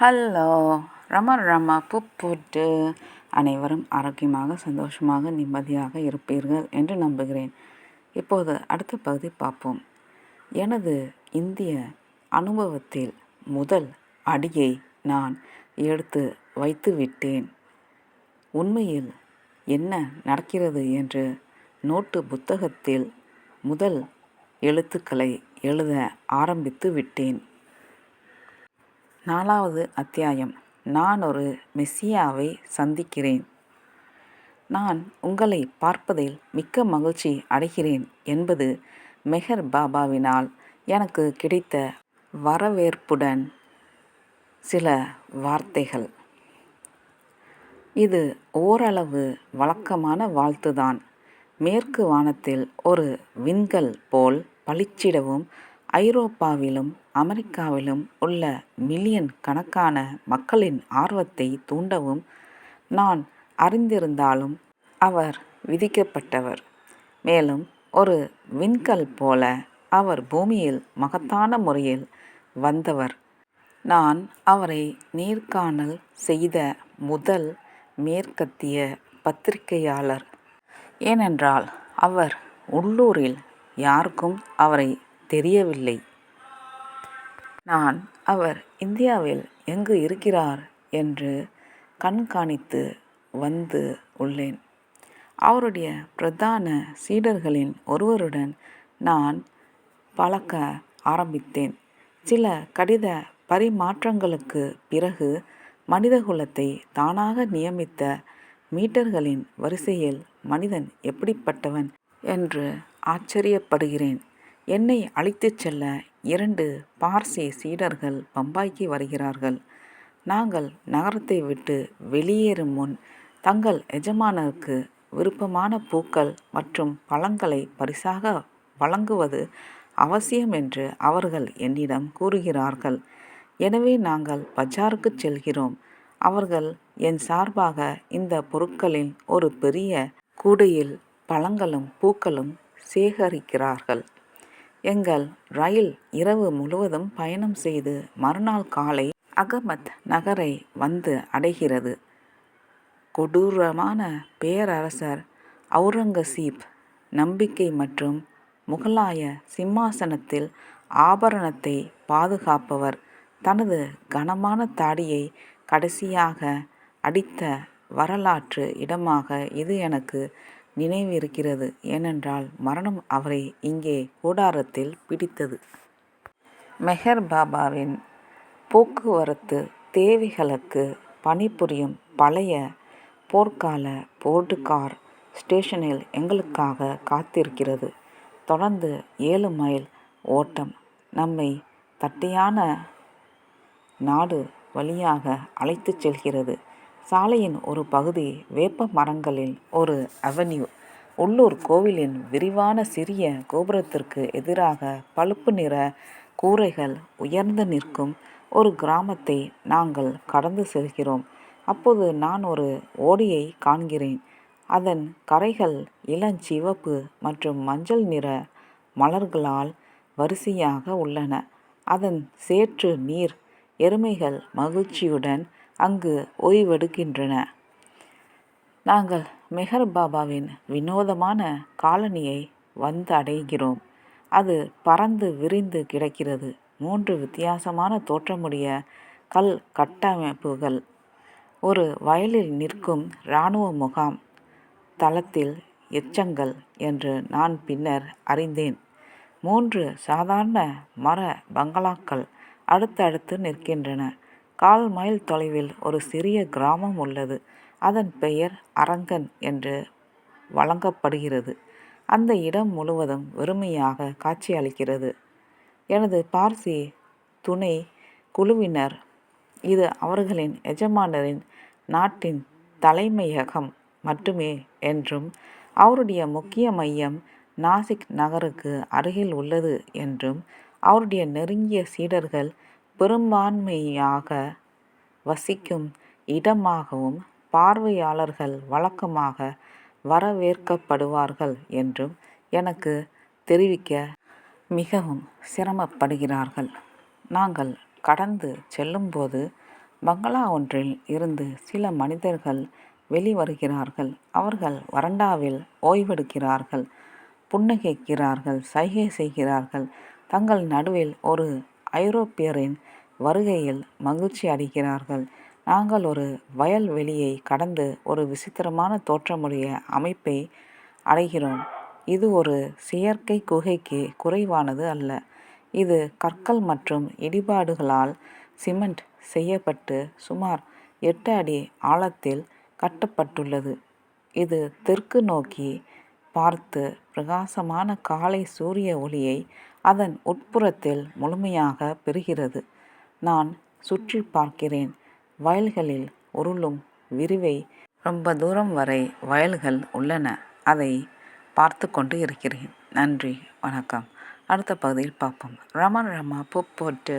Hello ரம ரம புப்புட்டு. அனைவரும் ஆரோக்கியமாக சந்தோஷமாக நிம்மதியாக இருப்பீர்கள் என்று நம்புகிறேன். இப்போது அடுத்த பகுதி பார்ப்போம். எனது இந்திய அனுபவத்தில் முதல் அடியை நான் எடுத்து வைத்து விட்டேன். உண்மையில் என்ன நடக்கிறது என்று நோட்டு புத்தகத்தில் முதல் எழுத்துக்களை எழுத ஆரம்பித்து விட்டேன். நாலாவது அத்தியாயம். நான் ஒரு மெஸ்ஸியாவை சந்திக்கிறேன். நான் உங்களை பார்ப்பதில் மிக்க மகிழ்ச்சி அடைகிறேன் என்பது மெஹர் பாபாவினால் எனக்கு கிடைத்த வரவேற்புடன் சில வார்த்தைகள். இது ஓரளவு வழக்கமான வாழ்த்துதான். மேற்கு வானத்தில் ஒரு விண்கல் போல் பளிச்சிடவும் ஐரோப்பாவிலும் அமெரிக்காவிலும் உள்ள மில்லியன் கணக்கான மக்களின் ஆர்வத்தை தூண்டவும் நான் அறிந்திருந்தாலும் அவர் விதிக்கப்பட்டவர். மேலும் ஒரு விண்கல் போல அவர் பூமியில் மகத்தான முறையில் வந்தவர். நான் அவரை நேர்காணல் செய்த முதல் மேற்கத்திய பத்திரிகையாளர். ஏனென்றால் அவர் உள்ளூரில் யாருக்கும் அவரை தெரியவில்லை. நான் அவர் இந்தியாவில் எங்கு இருக்கிறார்? என்று கண்காணித்து வந்து உள்ளேன். அவருடைய பிரதான சீடர்களின் ஒருவருடன் நான் பழக்க ஆரம்பித்தேன். சில கடித பரிமாற்றங்களுக்கு பிறகு மனிதகுலத்தை தானாக நியமித்த மீட்டர்களின் வரிசையில் மனிதன் எப்படிப்பட்டவன் என்று ஆச்சரியப்படுகிறேன். என்னை அழைத்துச் செல்ல இரண்டு பார்சி சீடர்கள் பம்பாய்க்கு வருகிறார்கள். நாங்கள் நகரத்தை விட்டு வெளியேறும் முன் தங்கள் எஜமானருக்கு விருப்பமான பூக்கள் மற்றும் பழங்களை பரிசாக வழங்குவது அவசியம் என்று அவர்கள் என்னிடம் கூறுகிறார்கள். எனவே நாங்கள் பஜாருக்கு செல்கிறோம். அவர்கள் என் சார்பாக இந்த பொருட்களின் ஒரு பெரிய கூடையில் பழங்களும் பூக்களும் சேகரிக்கிறார்கள். எங்கள் ரயில் இரவு முழுவதும் பயணம் செய்து மறுநாள் காலை அகமத் நகரை வந்து அடைகிறது. கொடூரமான பேரரசர் அவுரங்கசீப் நம்பிக்கை மற்றும் முகலாய சிம்மாசனத்தில் ஆபரணத்தை பாதுகாப்பவர். தனது கனமான தாடியை கடைசியாக அடித்த வரலாற்று இடமாக இது எனக்கு நினைவு இருக்கிறது. ஏனென்றால் மரணம் அவரை இங்கே கூடாரத்தில் பிடித்தது. மெஹர் பாபாவின் போக்குவரத்து தேவைகளுக்கு பணிபுரியும் பழைய போர்க்கால போர்டு கார் ஸ்டேஷனில் எங்களுக்காக காத்திருக்கிறது. தொடர்ந்து ஏழு மைல் ஓட்டம் நம்மை தட்டையான நாடு வழியாக அழைத்துச் செல்கிறது. சாலையின் ஒரு பகுதி வேப்ப மரங்களின் ஒரு அவென்யூ. உள்ளூர் கோவிலின் விரிவான சிறிய கோபுரத்திற்கு எதிராக பழுப்பு நிற கூரைகள் உயர்ந்து நிற்கும் ஒரு கிராமத்தை நாங்கள் கடந்து செல்கிறோம். அப்போது நான் ஒரு ஓடியை காண்கிறேன். அதன் கரைகள் இளஞ்சிவப்பு மற்றும் மஞ்சள் நிற மலர்களால் வரிசையாக உள்ளன. அதன் சேற்று நீர் எருமைகள் மகிழ்ச்சியுடன் அங்கு ஓய்வெடுக்கின்றன. நாங்கள் மெஹர் பாபாவின் வினோதமான காலனியை வந்து அடைகிறோம். அது பறந்து விரிந்து கிடக்கிறது. மூன்று வித்தியாசமான தோற்றமுடைய கல் கட்டமைப்புகள். ஒரு வயலில் நிற்கும் இராணுவ முகாம். தளத்தில் எச்சங்கள் என்று நான் பின்னர் அறிந்தேன். மூன்று சாதாரண மர பங்களாக்கள். அடுத்தடுத்து நிற்கின்றன. கால் மைல் தொலைவில் ஒரு சிறிய கிராமம் உள்ளது. அதன் பெயர் அரங்கன் என்று வழங்கப்படுகிறது. அந்த இடம் முழுவதும் வெறுமையாக காட்சியளிக்கிறது எனது பார்சி துணை குழுவினர் இது அவர்களின் எஜமானரின் நாட்டின் தலைமையகம் மட்டுமே என்றும் அவருடைய முக்கிய மையம் நாசிக் நகருக்கு அருகில் உள்ளது என்றும் அவருடைய நெருங்கிய சீடர்கள் பெரும்பான்மையாக வசிக்கும் இடமாகவும் பார்வையாளர்கள் வழக்கமாக வரவேற்கப்படுவார்கள் என்றும் எனக்கு தெரிவிக்க மிகவும் சிரமப்படுகிறார்கள் நாங்கள் கடந்து செல்லும்போது பங்களா ஒன்றில் இருந்து சில மனிதர்கள் வெளிவருகிறார்கள். அவர்கள் வறண்டாவில் ஓய்வெடுக்கிறார்கள். புன்னகைக்கிறார்கள். சைகை செய்கிறார்கள். தங்கள் நடுவில் ஒரு ஐரோப்பியரின் வருகையில் மகிழ்ச்சி அடைகிறார்கள். நாங்கள் ஒரு வயல்வெளியை கடந்து ஒரு விசித்திரமான தோற்றமுடைய அமைப்பை அடைகிறோம். இது ஒரு செயற்கை குகைக்கு குறைவானது அல்ல. இது கற்கள் மற்றும் இடிபாடுகளால் சிமெண்ட் செய்யப்பட்டு சுமார் எட்டு அடி ஆழத்தில் கட்டப்பட்டுள்ளது. இது தெற்கு நோக்கி பார்த்து பிரகாசமான காலை சூரிய ஒளியை அதன் உட்புறத்தில் முழுமையாக பெறுகிறது. நான் சுற்றி பார்க்கிறேன். வயல்களில் உருளும் விரிவை. ரொம்ப தூரம் வரை வயல்கள் உள்ளன. அதை பார்த்து கொண்டு இருக்கிறேன். நன்றி வணக்கம் அடுத்த பகுதியில் பார்ப்போம். ரமன் ரமா பூ போட்டு